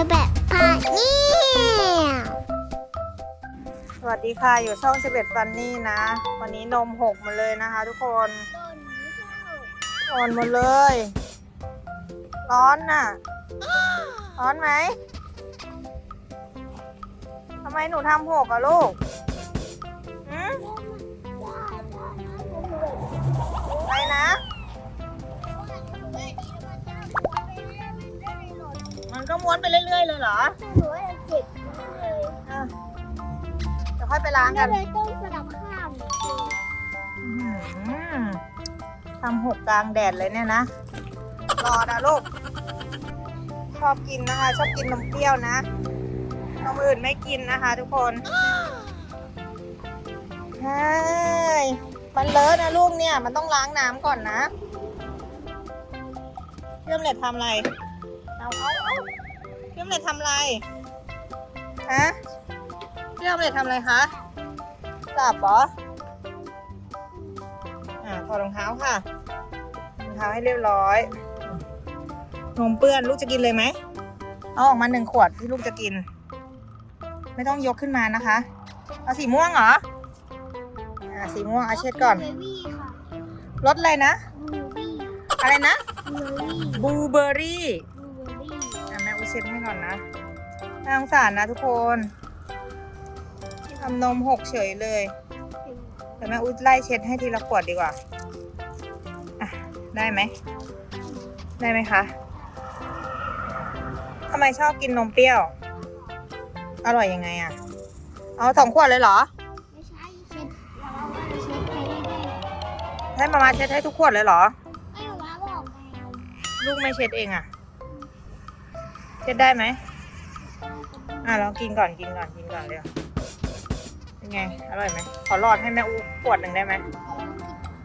อแบบพาเนี่ยสวัสดีค่ะ อยู่ช่องเชเบตฟันนี่นะ วันนี้นมหกหมาเลยนะคะทุกคนอ่อนหมดเลย ร้อนน่ะ ร้อนไหมทำไมหนูทำหกอะลูกหืม ก็ม้วนไปเรื่อยๆ เลยเหรอหนูว่าเจ็บเลยอะเดี๋ยวค่อยไปล้างก็กันเลยต้องสลับข้างอื้อหือทำหกกลางแดดเลยเนี่ยนะ รอนะลูก ชอบกินนะคะ ชอบกินนมเปรี้ยวนะนมอื่นไม่กินนะคะ ทุกคนใช่มันเลอะนะลูกเนี่ย มันต้องล้างน้ำก่อนนะเพื่อมเล็ดทำอะไร พื่อมเล็ดทำอะไร ฮะเพื่อมเล็ดทำอะไรคะหลับเหรอ อ่าถอดรองเท้าค่ะ รองเท้าให้เรียบร้อย นมเปื้อนลูกจะกินเลยไหม เอาออกมาหนึ่งขวดที่ลูกจะกิน ไม่ต้องยกขึ้นมานะคะ เอาสีม่วงเหรอ อ่า สีม่วงเอาเช็ดก่อน เบบี้ค่ะรสอะไรนะบูบี้อะไรนะบูบี้ บลูเบอร์รี่บูบี้อะแม่อุ เช็ดให้ก่อนนะน่าสงสารนะทุกคนทำนมหกเฉยเลยแต่แม่อุไล่เช็ดให้ทีละขวดดีกว่าอะได้ไหม ได้ไหมคะทำไมชอบกินนมเปรี้ยว อร่อยยังไงอะเอาสองขวดเลยเหรอ ไม่ใช่เช็ดแล้วว่าเช็ดไปเรื่อยให้มามาเช็ดให้ทุกขวดเลยเหรอๆไม่รู้ว่าบอกไงลูกไม่เช็ดเองอะ เช็ดได้ไหมอะลองกินก่อนกินก่อนกินก่อนเร็วเป็นไง อร่อยไหมขอหลอดให้แม่อูขวดหนึ่งได้ไหม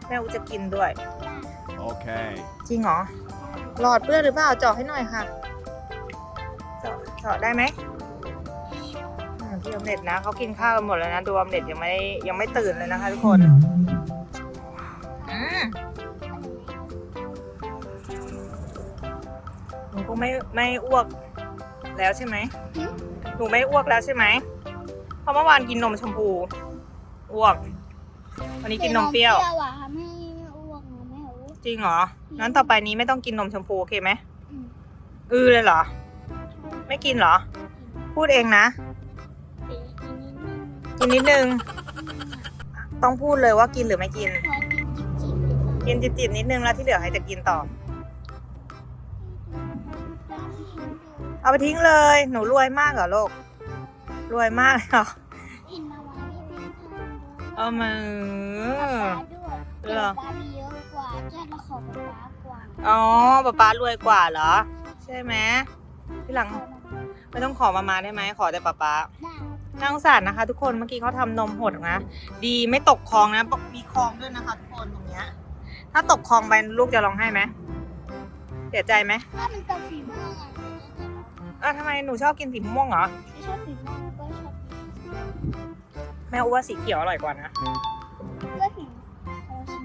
แม่อูจะกินด้วย Okay. จริงเหรอหลอดเปื้อนหรือเปล่าเจาะให้หน่อยค่ะเจาะเจาะได้ไหมอ่าพี่ออมเล็ตนะเขากินข้าวกันหมดแล้วนะดูออมเล็ตยังไม่ยังไม่ตื่นเลยนะคะทุกคนอืมหนูคงไม่ไม่อ้วก แล้วใช่ไหมหนูไม่อ้วกแล้วใช่ไหมเพราะเมื่อวานกินนมชมพูอ้วก วันนี้กินนมเปรี้ยวเปรี้ยวอะทำให้อ้วกหนูไม่รู้จริงเหรองั้นต่อไปนี้ไม่ต้องกินนมชมพูโอเคไหมอืมอือเลยเหรอ ไม่กินเหรอ พูดเองนะอีกนิดนึงกินนิดนึง ต้องพูดเลยว่ากินหรือไม่กิน พอกินจิบจิบๆหรือเปล่า กินจิบๆนิดนึงแล้วที่เหลือให้จะกินต่อ เอาไปทิ้งเลย หนูรวยมากเหรอลูก รวยมากเลยเหรอเห็นมาว่าที่เป็นทางเอามือด้วยเหรอป๊ามีเยอะกว่าแค่ละของป๊ากว่าอ๋อป๊าป๊ารวยกว่าเหรอ ใช่ไหมที่หลังไม่ต้องขอมามาได้ไหมขอแต่ป๊าป๊าได้น่าสงสารนะคะ ทุกคนเมื่อกี้เขาทำนมหดนะ ดีไม่ตกคลองนะบอกมีคลองด้วยนะคะ ทุกคนตรงเนี้ย ถ้าตกคลองไปลูกจะร้องไห้ไหมเสียใจไหมถ้ามันกับสีม่วง อะเออทำไมหนูชอบกินสีม่วงเหรอ ไม่ชอบสีม่วงก็ชอบแม่อูว่าสีเขียวอร่อยกว่านะก็สี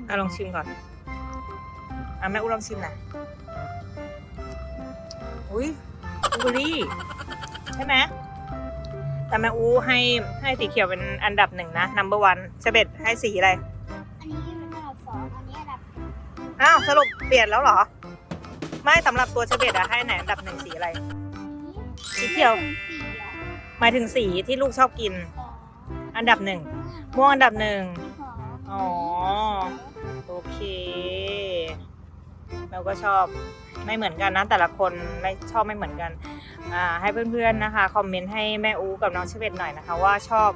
อะลองชิมก่อน อะแม่อูลองชิมหน่อยอุ้ยบลูเบอร์รี่ใช่ไหมแต่แม่อูให้ให้สีเขียวเป็นอันดับหนึ่งนะ number one เฉเบ็ดให้สีอะไร อันนี้เป็นอันดับสองอันนี้อันดับอ้าวสรุปเปลี่ยนแล้วเหรอ ไม่สำหรับตัวเฉเบ็ดอะให้ไหนอันดับหนึ่งสีอะไร สีเขียวสีอะหมายถึงสีที่ลูกชอบกิน อันดับหนึ่งม่วงอันดับหนึ่งอ๋อโอเค เราก็ชอบไม่เหมือนกันนะ แต่ละคนไม่ชอบไม่เหมือนกันอ่าให้เพื่อนๆนะคะคอมเมนต์ให้แม่อูกับน้องเชเวตหน่อยนะคะ ว่าชอบ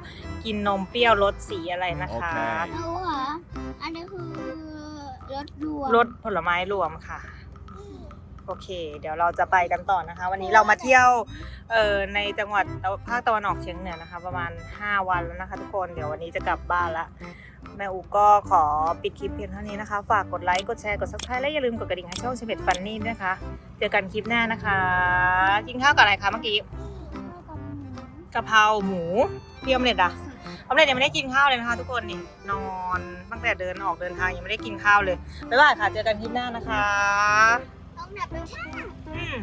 กินนมเปรี้ยวรสสีอะไรนะคะ โอเครู้เหรออันนี้คือรถรวมรสผลไม้รวมค่ะ โอเค เดี๋ยวเราจะไปกันต่อนะคะ วันนี้เรามาเที่ยวเอ่อในจังหวัดภาคตะวันออกเฉียงเหนือนะคะ ประมาณ 5 วันแล้วนะคะทุกคนเดี๋ยววันนี้จะกลับบ้านละแม่อูก็ขอปิดคลิปเพียงเท่านี้นะคะ ฝากกดไลค์ กดแชร์ กดซับสไครต์และอย่าลืมกดกระดิ่งให้ช่องเฉเบ็ดฟันนี่ด้วยนะคะ เจอกันคลิปหน้านะคะ กินข้าวกับอะไรคะเมื่อกี้กะเพราหมูพี่ออมเล็ตอะออมเล็ตยังไม่ได้กินข้าวเลยนะคะทุกคนนี่นอนตั้งแต่เดินออกเดินทางยังไม่ได้กินข้าวเลยบ๊ายบายค่ะ เจอกันคลิปหน้านะคะ Hmm.